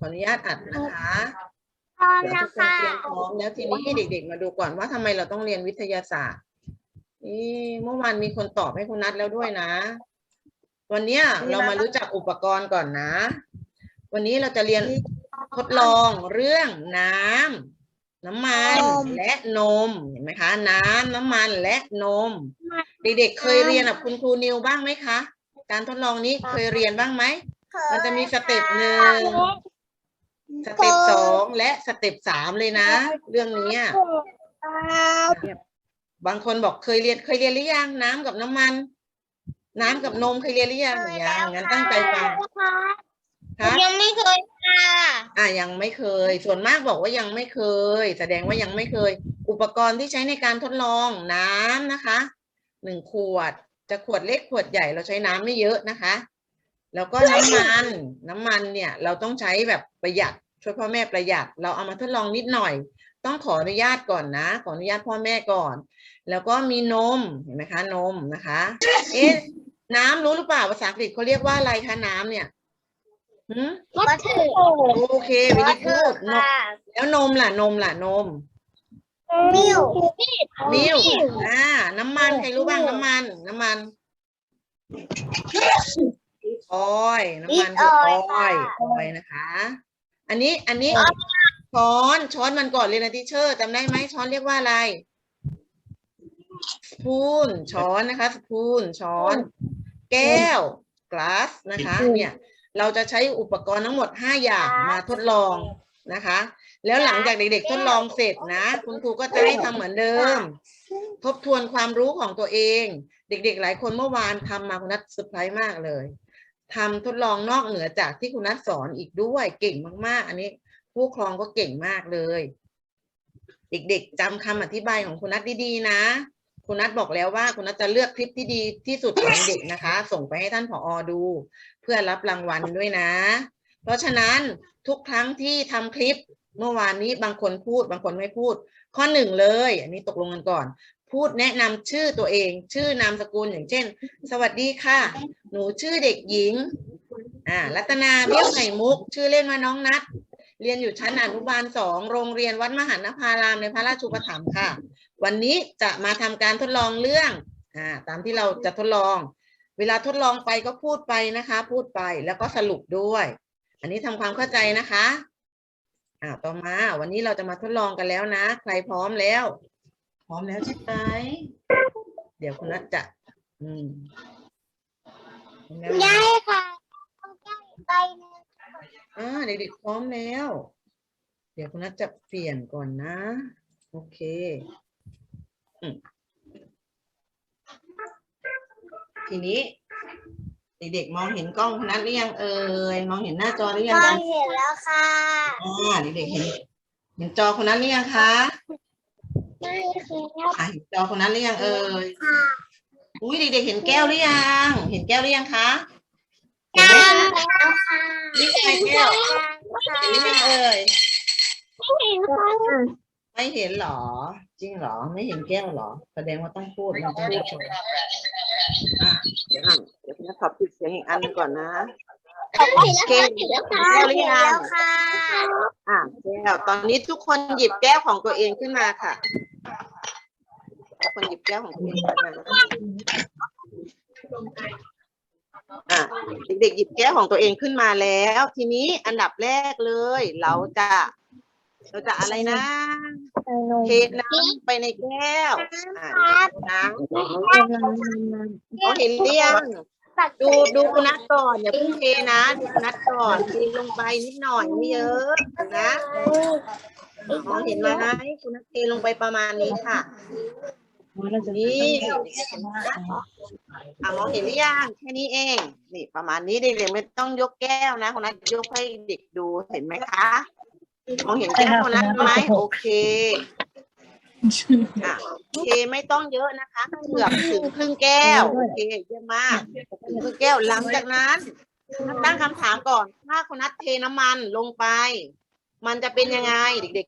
ขออนุญาตอัดนะคะพร้อมเดี๋ยวแล้ทุวกคนค่ะเตรียมพร้อมแล้วทีนี้ให้เด็ก ๆ มาดูก่อนว่าทำไมเราต้องเรียนวิทยาศาสตร์นี่เมื่อวานมีคนตอบให้คุณนัทแล้วด้วยนะ วันเนี้ยเรามารู้จักอุปกรณ์ก่อนนะ วันนี้เราจะเรียนทดลองเรื่องน้ำน้ำมันนมและนมเห็นไหมคะ น้ำน้ำมันและนม เด็กๆเคยเรียนกับคุณครูนิวบ้างไหมคะ การทดลองนี้เคยเรียนบ้างไหม มันจะมีสเต็ปหนึ่ง สเต็ปสองและสเต็ปสามเลยนะ เรื่องนี้อะบางคนบอกเคยเรียนเคยเรียนหรือยังน้ำกับน้ำมัน น้ำกับนมเคยเรียนหรือยังยังงั้นตั้งใจฟังครับยังไม่เคยค่ะอะยังไม่เคย ส่วนมากบอกว่ายังไม่เคย แสดงว่ายังไม่เคย อุปกรณ์ที่ใช้ในการทดลองน้ำนะคะหนึ่งขวดจะขวดเล็กขวดใหญ่เราใช้น้ำไม่เยอะนะคะ แล้วก็น้ำมันน้ำมันเนี่ย เราต้องใช้แบบประหยัด ช่วยพ่อแม่ประหยัด เราเอามาทดลองนิดหน่อย ต้องขออนุญาตก่อนนะ ขออนุญาตพ่อแม่ก่อน แล้วก็มีนมเห็นไหมคะ นมนะคะ เอ๊ะน้ำรู้หรือเปล่าภาษาอังกฤษเขาเรียกว่าอะไรคะน้ำเนี่ยหืม วัตถุโอเควิธีพูดนมแล้วนมล่ะนมล่ะนม มิวมิลอ่า น้ำมันใครรู้บ้างน้ำมัน น้ำมันออยล์น้ำมันคือออยล์ออยล์นะคะ อันนี้อันนี้ช้อนช้อนมันก่อนเลยนะทิเชอร์จำได้ไหมช้อนเรียกว่าอะไรสปูนช้อนนะคะสปูนช้อน แก้ว glass นะคะ เนี่ย เราจะใช้อุปกรณ์ทั้งหมดห้าอย่างมาทดลองนะคะ แล้วหลังจากเด็ก ๆ ทดลองเสร็จนะ คุณครูก็จะให้ทำเหมือนเดิม ทบทวนความรู้ของตัวเอง เด็ก ๆ หลายคนเมื่อวานทำมาคุณนัทเซอร์ไพรส์มากเลย ทำทดลองนอกเหนือจากที่คุณนัทสอนอีกด้วยเก่งมาก ๆ อันนี้ผู้ครองก็เก่งมากเลย เด็กๆจำคำอธิบายของคุณนัทดีๆนะ คุณนัทบอกแล้วว่าคุณนัทจะเลือกคลิปที่ดีที่สุดของเด็กนะคะ ส่งไปให้ท่านผอดู เพื่อรับรางวัลด้วยนะ เพราะฉะนั้นทุกครั้งที่ทำคลิปเมื่อวานนี้บางคนพูดบางคนไม่พูด ข้อหนึ่งเลย อันนี้ตกลงกันก่อน พูดแนะนำชื่อตัวเอง ชื่อนามสกุลอย่างเช่น สวัสดีค่ะ หนูชื่อเด็กหญิง อ่ารัตนาเบี้ยวไข่มุก ชื่อเล่นว่าน้องนัดเรียนอยู่ชั้นอนุบาลสองโรงเรียนวัดมหานภารามในพระราชูปถัมภ์ค่ะ วันนี้จะมาทำการทดลองเรื่องอ่าตามที่เราจะทดลอง เวลาทดลองไปก็พูดไปนะคะ พูดไปแล้วก็สรุปด้วย อันนี้ทำความเข้าใจนะคะอ่าต่อมาวันนี้เราจะมาทดลองกันแล้วนะ ใครพร้อมแล้ว ร้อมแล้วใช่ไหมเดี๋ยวคุณนัทจะ อืมพร้อมแล้วนะได้ค่ะต้องได้ไปหนึ่งอ่าเด็กๆพร้อมแล้ว เดี๋ยวคุณนัทจะเปลี่ยนก่อนนะ โอเคอืมทีนี้ เด็กๆมองเห็นกล้องคุณนัทหรือยังเอ่ยมองเห็นหน้าจอหรือยังก็คะเห็นแล้วค่ะอ่าเด็กๆเห็นเห็นจอคุณนัทหรือยังคะ ไม่เห็นแล้ว อ่า เห็นจอคุณนัทหรือยังเอ่ยค่ะอุ้ยเด็กๆเห็นแก้วหรือยัง เห็นแก้วหรือยังคะเห็นได้ไหมคะแล้วค่ะนี่ไงแก้วเห็นหรือยังเอ่ยไม่เห็นค่ะไม่เห็นเหรอ จริงเหรอ ไม่เห็นแก้วเหรอ แสดงว่าต้องพูดมันจะได้ชมอะเดี๋ยวอะเดี๋ยวพี่ขอปิดเสียงอีกอันหนึงก่อนนะเห็นแล้วค่ะเห็นแล้วค่ะเห็นแล้วค่ะอะแก้วตอนนี้ทุกคนหยิบแก้วของตัวเองขึ้นมาค่ะทุก คนหยิบแก้วของตัวเองขึ้นมาอะเด็กๆหยิบแก้วของตัวเองขึ้นมาแล้ว ทีนี้อันดับแรกเลย เราจะ เราจะอะไรนะเทน้ำไปในแก้วอ่าน้ำเขาเห็นเรียงดูดูคุณนัทก่อนอย่าเพิ่งเทนะดูคุณนัทก่อนเทลงไปนิดหน่อยไม่เยอะนะมองเห็นไหมคุณนัทเทลงไปประมาณนี้ค่ะ นี่อะมองเห็นหรือยังแค่นี้เอง นี่ประมาณนี้เด็กๆไม่ต้องยกแก้วนะคุณนัทยกให้เด็กดูเห็นไหมคะมองเห็นแก้วคุณนัทไหมโอเคอะโอเคไม่ต้องเยอะนะคะเกือบถึงครึ่งแก้วโอเคเยี่ยมมากคือแก้วหลังจากนั้นตั้งคำถามก่อน ถ้าคุณนัทเทน้ำมันลงไป มันจะเป็นยังไง เด็ก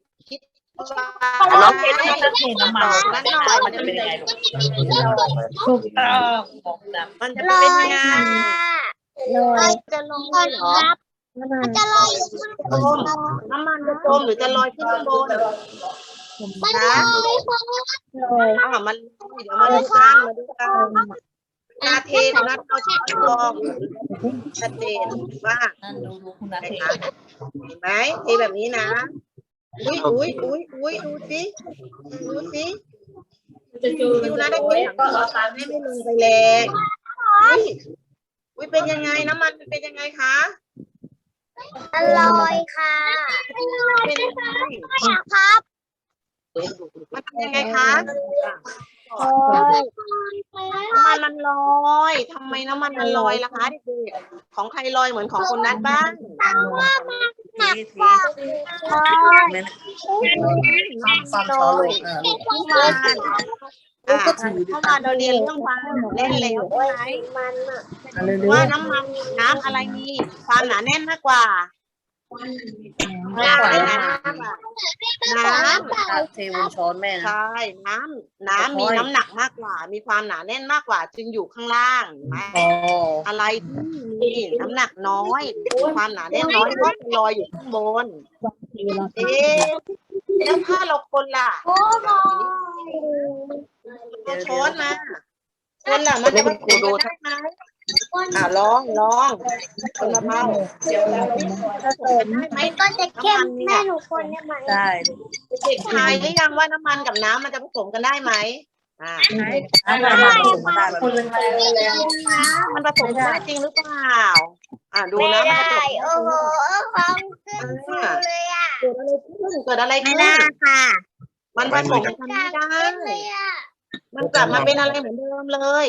ๆคิดว่าเราเทน้ำมันเทน้ำมันนั้นหน่อยมันจะเป็นยังไงถูกต้องบอกแบบมันจะเป็นยังไงลอยจะลงเหรอครับมันจะลอยอยู่ข้างบนน้ำมันจะจมหรือจะลอยขึ้นข้างบนมันลอยค่ะอ่ามันเดี๋ยวมาดูกันมาดูกันนาเทนัดเอาช้อนรองชัดเจนว่าไหนเทคะเห็นไหมเทแบบนี้นะ อุ้ยอุ้ยอุ้ยอุ้ยดูสิดูสิดูนะได้เทถังก่อนให้ไม่ลงไปแรงอุ้ยอุ้ยเป็นยังไงน้ำมันมันเป็นยังไงคะมันลอยค่ะเป็นยังไงครับมันเป็นยังไงคะ น้ำมันมันลอยทำไมน้ำมันมันลอยล่ะคะเด็กๆของใครลอยเหมือนของคนนัดบ้างเทเทแม่ความช้อนลงออเข้ามาอะเข้ามาเราเรียนเรื่องความเล่นแล้วใช่ไหมอะเร็วว่าน้ำมันน้ำอะไรมีความหนาแน่นมากกว่าๆ ไม่ปล่อยนะน้ำเทบนช้อนแม่นะใช่น้ำน้ำมีน้ำหนักมากกว่า มีความหนาแน่นมากกว่า จึงอยู่ข้างล่างไหมอ๋อะไรที่มีน้ำหนักน้อยมีความหนาแน่นน้อยก็จะลอยอยู่ข้างบนเอ๊ะแล้วถ้าเราคนล่ะโอ้โหเอาช้อนมาคนล่ะมันจะมาขูดดูได้ไหม อ่าลองลองคนละเมาได้ไหมก็จะเข้มแม่หนูคนได้ไหมได้เด็กทายหรือยังว่าน้ำมันกับน้ำมันจะผสมกันได้ไหมอ่าถ้ามามาผสมมาได้แบบมันผสมกันได้จริงหรือเปล่าอ่าดูนะมันผสมโอ้โหความขึ้นฟูเลยอะเกิดอะไรไม่ขึ้นได้ค่ะ มันผสมกันไม่ได้เลยอะมันกลับมาเป็นอะไรเหมือนเดิมเลย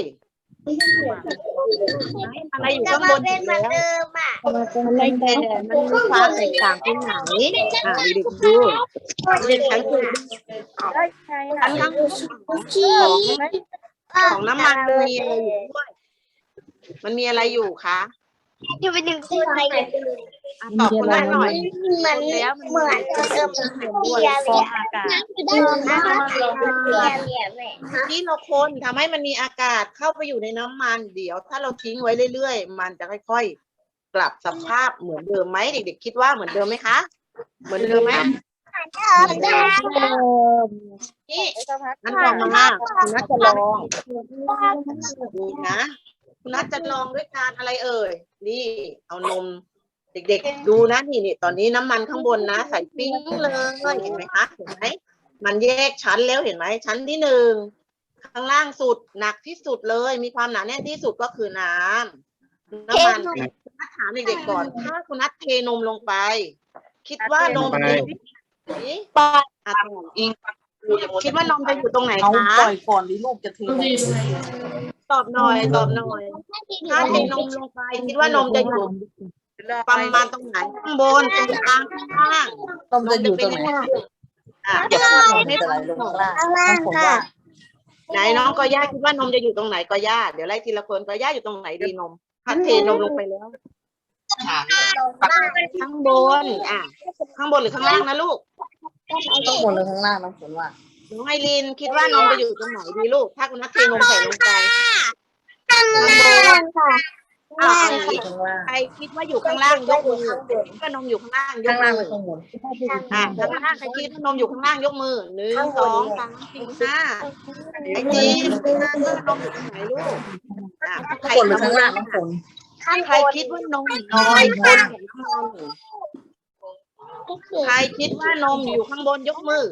อะไรอยู่ข้างบนเป็นเหมือนแล้วเดิมอะแต่มันมีความแตกต่างตรงไหนอ่าเด็กดูเด็กสังเกตอันข้างของของน้ำมันมีอะไรอยู่ด้วยมันมีอะไรอยู่คะ จะเป็นหนึ่งที่อะไรอะตอบคนนั้นหน่อยเหมือนเหมือนเดิมเบียร์ฟอเบียงอากาศเดิมนะคะเบียร์เบียร์แม่ที่เราคนทำให้มันมีอากาศเข้าไปอยู่ในน้ำมัน เดี๋ยว ถ้าเราทิ้งไว้เรื่อยๆ มันจะค่อยๆ กลับสภาพเหมือนเดิมไหมเด็กๆคิดว่าเหมือนเดิมไหมคะ เหมือนเดิมไหมนี่งั้นลองมาคุณนัทจะลองดูนะ คุณนัทจะลองด้วยการอะไรเอ่ย นี่ เอานม เด็กๆ ดูนะนี่นี่ตอนนี้น้ำมันข้างบนนะ ใส่ปิ้งเลยเห็นไหมคะเห็นไหมมันแยกชั้นแล้วเห็นไหมชั้นที่หนึ่งข้างล่างสุดหนักที่สุดเลย มีความหนาแน่นที่สุดก็คือน้ำน้ำมันคุณนัทถามเด็กๆก่อน ถ้าคุณนัทเทนมลงไป คิดว่านมจะอยู่ที่ไหนอะอิงคิดว่านมจะอยู่ตรงไหนเอาคะปล่อยก่อนดิลูกจะเท ตอบหน่อย ตอบหน่อย ถ้าเทนมลงไปคิดว่านมจะอยู่ประมาณตรงไหนข้างบนตรงกลางข้างล่างต้มจะอยู่ตรงไหนอะอย่าพูดมันจะไหลลงข้างล่างข้างล่างผมค่ะว่าไหนน้องกอย่าคิดว่านมจะอยู่ตรงไหนกอย่าเดี๋ยวไล่ทีละคนกอย่าอยู่ตรงไหนดีนมถ้าเทนมลงไปแล้วข้างบน อะ ข้างบนหรือข้างล่างนะลูกต้องบนหรือข้างล่างน้องฝนว่า น้องไอรีนคิดว่านมจะอยู่ตรงไหนดีลูก ถ้าคุณนัทเทนมใส่ลงไปข้างล่างค่ะอะเอาอย่างนี้ข้างล่างใครคิดว่าอยู่ข้างล่างยกมือคิดว่านมอยู่ข้างล่างยข้ากงล่างมืหรืออข้างบนอะข้างล่างใครคิดว่านมอยู่ข้างล่างยกมือหนึ่งสองสามสี่ห้าไอจีนว่านมอยู่ตรงไหนลูกอะใครข้างบนหรือข้างล่างน้องฝนข้างใครคิดว่านมลอยบนของน้ำมันใครคิดว่านมอยู่ข้างบนยกมือ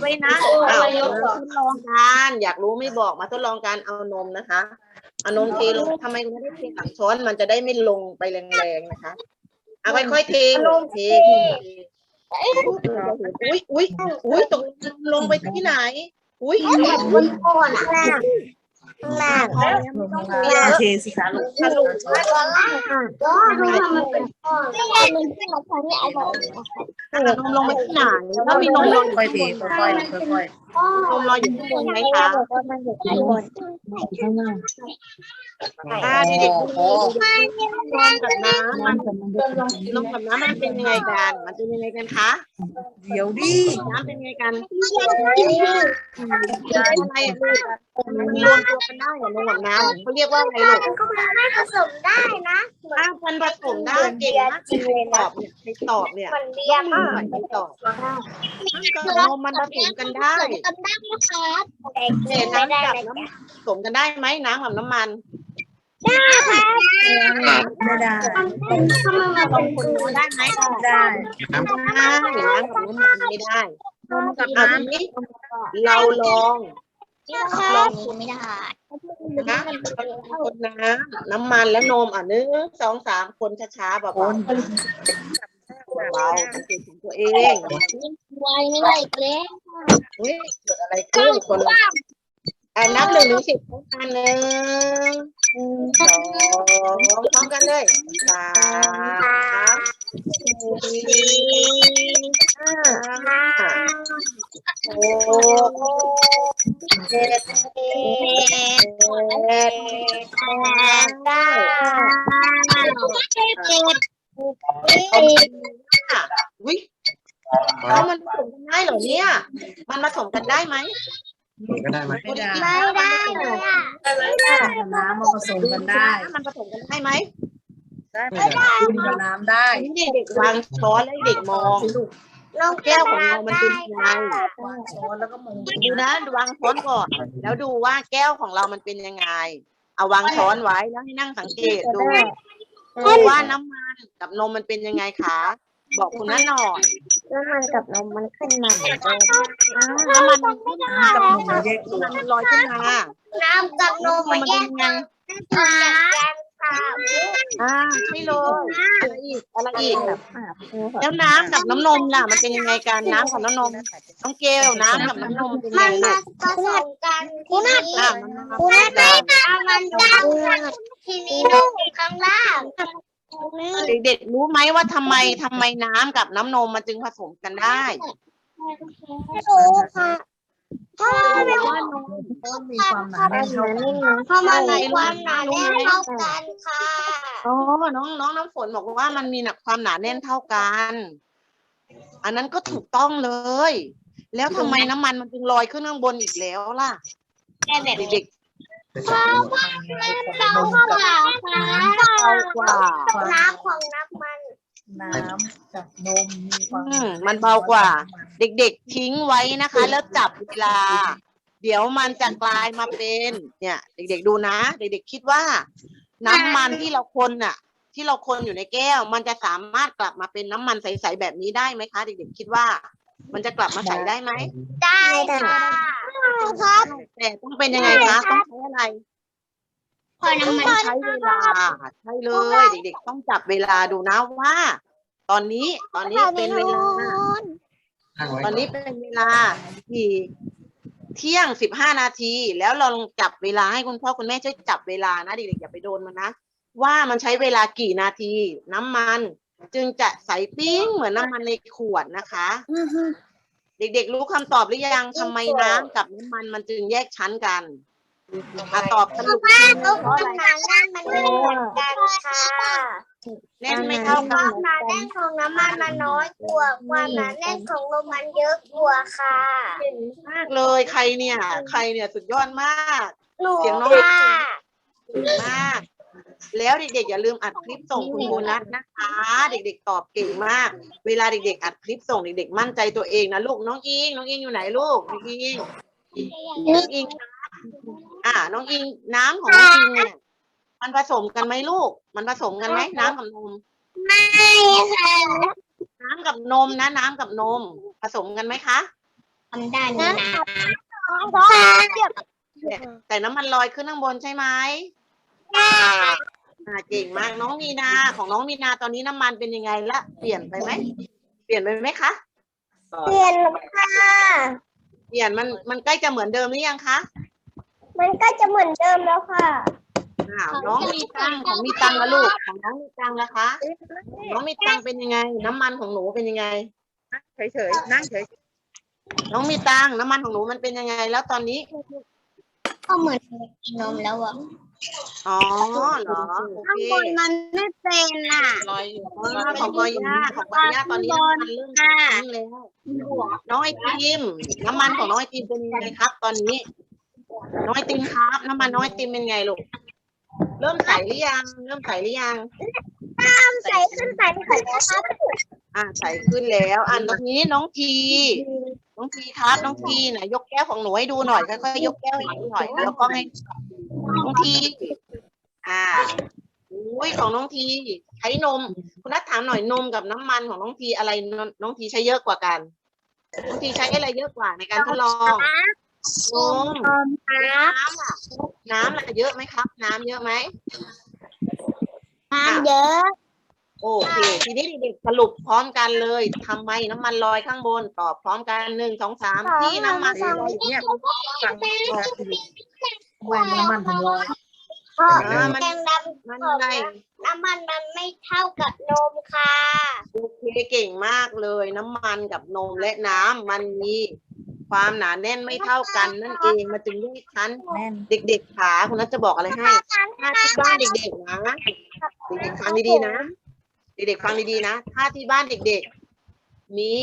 ไว้นะเอาทดลองกันอยากรู้ไม่บอกมาทดลองกันเอานมนะคะเอานมเทลงทำไมไม่ได้เทหลังช้อนมันจะได้ไม่ลงไปแรงๆนะคะเอาค่อยๆเทเทอุ้ยอุ้ยอุ้ยตกลงไปที่ไหน อุ้ยบนก้อนข้างล่างข้างล่างพอแล้วไม่ต้องเทเยอ่าอะเทสิคะลูกสรุปก้อนล่างค่ะก็ดูว่ามันเป็นก้อนไม่ได้มันขึ้นมาทางนี้ไอ้บอกเอานมลงไปที่ไหนถ้ามีนมลงค่อยๆเทค่อยๆค่อยนมลอยอยู่ข้างบนไหมคะบอกว่ามันอยู่ข้างบนอ่าเด็กๆดูนมกับน้ำมันนมกับน้ำมันเป็นยังไงกัน มันเป็นยังไงกันคะๆเดี๋ยวดิน้ำเป็นยังไงกันอะไรอะลูกมันรวมตัวกันได้เหรอนมกับน้ำเขาเรียกว่าอะไรลูกมันก็ไม่ผสมได้นะอ้าวมันผสมได้เก่งมากใครตอบเนี่ยใครตอบเนี่ยเหมือนเบียร์มากใครตอบก็นมมันผสมกันได้กันได้นะครับเห็นน้ำกับน้ำผสมกันได้ไหมน้ำกับน้ำมันไม่ได้ทำไมมันลองคนดูได้ไหมได้น้ำได้น้ำกับน้ำมันไม่ได้นมกับเอาน้ทีนี้เราลองลองไม่ได้นะคนน้ำน้ำมันแล้วนมอะหนึ่งสองสามคนช้าๆเบาำคนๆเบาๆสังเกตถึงตัวเอง ไวไม่ได้เล็กเฮ้ยเกิดอะไรขึ้นคนอะนับหนึ่งถึงสิบพร้อมกันหนึ่งสองพร้อมกันเลยสามสี่ห้าหกเจ็ดแปดเก้าวิ เหรอเนี่ย มันผสมกันได้ไหมก็ได้ไหมไม่ได้ไม่ได้เลยอะน้ำมาผสมกันได้ มันผสมกันได้ไหมได้ไม่ได้คุณกับน้ำได้อันนี้เด็กๆวางช้อนแล้วเด็กมองลงแก้วของเรามันเป็นยังไงวางช้อนแล้วก็มองดูนะวางช้อนก่อน แล้วดูว่าแก้วของเรามันเป็นยังไง เอาวางช้อนไว้แล้วให้นั่งสังเกตดูดูว่าน้ำมันกับนมมันเป็นยังไงคะ บอกคุณน้าหน่อย น้ำมันกับนมมันขึ้นมาเหมือนเดิมอ่าน้ำมันมันขึ้นมาน้ำกับนมมันแยกตัวน้ำมันลอยขึ้นมาน้ำกับนมมันแยนกยังไงกันค่ะอ่าใช่เลยอะไรอีกอะไรอีกแล้วน้ำกับน้ำนมล่ะ มันเป็นยังไงกันน้ำกับน้ำนมน้องเกลน้ำกับน้ำนมเป็นยังมัไงนลูกผสมกันทีนี้อ่ามันมาคุณนัทไม่เอามันดังทีนี้นมข้างล่าง เด็กๆรู้ไหมว่าทำไมทำไมน้ำกับน้ำนมมันจึงผสมกันได้รู้ค่ะเพราะเพราะว่านมต้องมีความหนาแน่นเท่ากันเพราะมันมีความหนาแน่นเท่ากันค่ะอ๋อน้องน้องน้ำฝนบอกว่ามันมีหนักความหนาแน่นเท่ากัน อันนั้นก็ถูกต้องเลย แล้วทำไมน้ำมันมันจึงลอยขึ้นข้างบนอีกแล้วล่ะแต่แบบเด็ก เราเข้ามาค่ะๆเบากว่าน้ำของน้ำมัน น้ำกับนมมีความอืมมันเบากว่า เด็กๆทิ้งไว้นะคะ แล้วจับเวลา เดี๋ยวมันจะกลายมาเป็น เนี่ย เด็ก ๆ ดูนะ เด็ก ๆ คิดว่า น้ำมันที่เราคนน่ะ ที่เราคนอยู่ในแก้ว มันจะสามารถกลับมาเป็นน้ำมันใสๆแบบนี้ได้ไหมคะ เด็กๆคิดว่า มันจะกลับมาใสได้ไหมได้ค่ะ ครับ แต่ต้องเป็นยังไงคะ ต้องใช้อะไรพอน้ำมันต้องใช้เวลาใช่เลย เด็กๆต้องจับเวลาดูนะว่า ตอนนี้ตอนนี้เป็นเวลาตั้งไว้ตอนนี้เป็นเวลากี่เที่ยงสิบห้านาที แล้วเราลองจับเวลาให้คุณพ่อคุณแม่ช่วยจับเวลานะเด็กๆอย่าไปโดนมันนะว่ามันใช้เวลากี่นาที น้ำมัน จึงจะใสปิ้งเหมือนน้ำมันในขวดนะคะ เด็กๆรู้คำตอบหรือยังทำไมน้ำกับน้ำมันมันจึงแยกชั้นกันอะตอบสรุปอีกทีนึงเพราะอะไรน้ำแน่นมันไม่เหมือนกันค่ะแน่นไม่เท่าคกัวานมหนาแน่นของน้ำมันมันน้อยกว่าความหนาแน่นของลมมันเยอะกว่าค่ะมากเลยใครเนี่ย ใครเนี่ยสุดยอดมาก หนูเสียงน้องค่ะ มาก แล้วเด็กๆอย่าลืมอัดคลิปส่งคุณโบนัสนะคะ เด็กๆตอบเก่งมาก เวลาเด็กๆอัดคลิปส่งเด็กๆมั่นใจตัวเองนะลูกน้องอิงน้องอิงอยู่ไหนลูกน้องอิงน้องอิงอ่า น้องอิงน้ำของน้องอิงเนี่ยมันผสมกันไหมลูก มันผสมกันไหมน้ำกับนมไม่ค่ะน้ำกับนมนะ น้ำกับนม ผสมกันไหมคะทำได้นะแต่น้ำมันลอยขึ้นข้างบนใช่ไหม อ่าเก่งมากน้องมีนาของน้องมีนาตอนนี้น้ำมันเป็นยังไงละเปลี่ยนไปไหมเปลี่ยนไปไหมคะเปลี่ยนแล้วค่ะเปลี่ยนมันมันใกล้จะเหมือนเดิมหรือยังคะมันก็จะเหมือนเดิมแล้วค่ะอ้าวน้องมีตังค์ของมีตังค์ละลูกของน้องมีตังค์นะคะ น้องมีตังค์เป็นยังไง น้ำมันของหนูเป็นยังไงเฉยๆนั่งเฉยน้องมีตังค์น้ำมันของหนูมันเป็นยังไง แล้วตอนนี้ก็เหมือนกินนมแล้วอะ อ๋อเหรอโอข้างเคบนมันไม่เป็นอะ ลอยอยู่ของกอย่าของกอย่าตอนนี้น้ำมันเริ่มขึ้นแล้วน้องไอติมน้ำมันของน้องไอติมเป็นยังไงครับ ตอนนี้น้องไอติมครับ น้ำมันน้องไอติมเป็นไงลูกเริ่มใสหรือยัง เริ่มใสหรือยัง ใส่ขึ้นใส่ขึ้นนะครับอ่าใสขึ้นแล้ว อันตรงนี้น้องที น้องทีครับ น้องทีนะยกแก้วของหนูให้ดูหน่อยค่อยๆยกแก้วให้ดูหน่อยแล้วก็ให้ น้องทีอ่าอุ้ยของน้องทีใช้นม คุณนัทถามหน่อยนมกับน้ำมันของน้องทีอะไรน้องน้องทีใช้เยอะกว่ากัน น้องทีใช้อะไรเยอะกว่าในการทดลองนมน้ำล่ะน้ำล่ะเยอะไหมครับ น้ำเยอะไหมน้ำเยอะโอเคทีนี้เด็กๆสรุปพร้อมกันเลยทำไมน้ำมันลอยข้างบนตอบพร้อมกันหนึ่งสองสามที่น้ำมันลอยเนี่ยสั่งมา แหวนน้ำมันของเราเพราะอ่ามันแกงดมันไงำน้ำมันมันไม่เท่ากับนมค่ะโอเคเก่งมากเลยน้ำมันกับนมและน้ำมันมีความหนาแน่นไม่เท่ากันนั่นเองมันจึงเรียกชั้นแน่นเด็กๆขาคุณนัทจะบอกอะไรให้ถ้าที่บ้านเด็กๆนะเด็กๆฟังดีๆนะ เด็กๆฟังดีๆนะ ถ้าที่บ้านเด็กๆ มี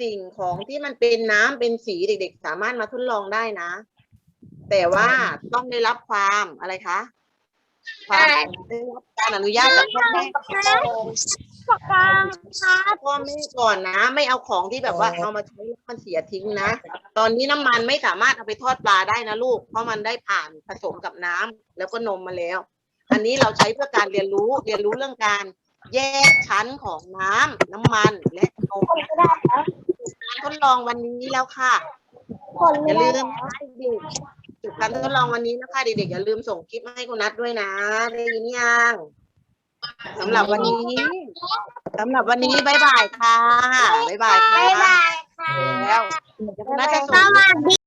สิ่งของที่มันเป็นน้ำเป็นสีเด็ก ๆ สามารถมาทดลองได้นะ แต่ว่าต้องได้รับความอะไรคะความได้รับการอนุญาตจากพ่อแม่ปากกาครับพ่อแม่ก่อนนะ ไม่เอาของที่แบบว่าเอามาใช้แล้วมันเสียทิ้งนะ ตอนนี้น้ำมันไม่สามารถเอาไปทอดปลาได้นะลูก เพราะมันได้ผ่านผสมกับน้ำแล้วก็นมมาแล้ว อันนี้เราใช้เพื่อการเรียนรู้เรียนรู้เรื่องการแยกชั้นของน้ำน้ำมันและนมนะคะการทดลองวันนี้แล้วค่ะคนอย่าไม่ลืได้มให้เด็ก จบการทดลองวันนี้นะคะ เด็กๆอย่าลืมส่งคลิปมาให้คุณนัทด้วยนะได้ยินยังสำหรับวันนี้สำหรับวันนี้บายบายค่ะบายบายค่ะบ๊ายบายค่ะแล้วเดี๋ยวคุณนัทจะสส่งวัสดี